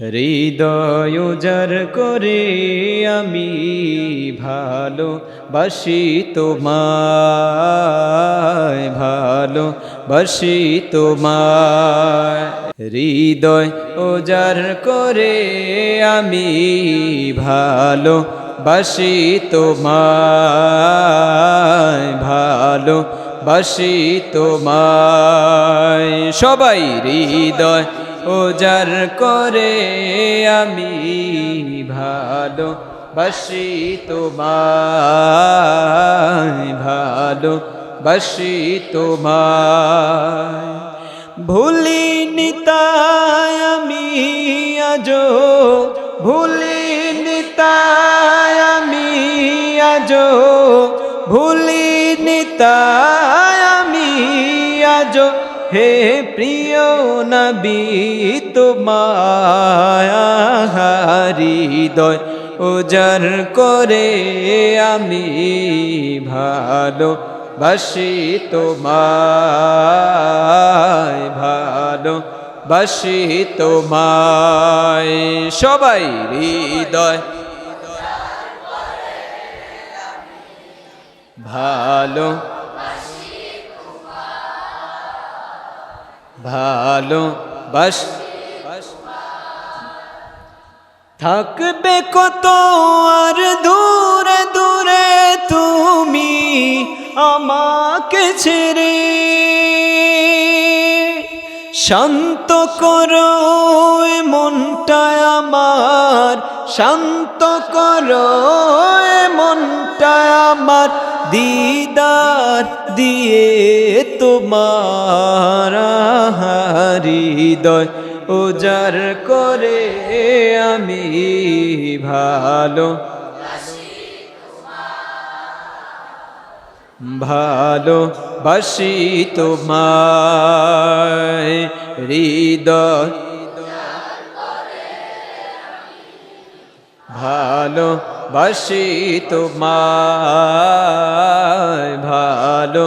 হৃদয় উজার করে আমি ভালো বাসি তোমায়, ভালো বাসি তোমায়। হৃদয় উজার করে আমি ভালো বাসি তোমায়, ভালো বাসি তোমায়। সবাই হৃদয় ওজার করে আমি ভালো, বাসি তোমায় ভালো, বাসি তোমায়। ভুলিনি তাই আমি আজ ভুলিনি তাই আমি আজ ভুলিনি তাই আমি আজ হে প্রিয় নবী তোমারিদয় উজার করে আমি ভালো বাসি, তোমায় ভালো বাসি, তোমায় সবাই হৃদয়। ভালো ভালো, বাস। থাকবে কত আর দূরে দূরে তুমি আমাকে ছেড়ে। শান্ত করো মনটা আমার, শান্ত করো মনটা আমার। দিদার দিয়ে তোমার হৃদয় উজার করে আমি ভালো। ভালো বাসি তোমায় হৃদয় ভালো বাসি তোমায় ভালো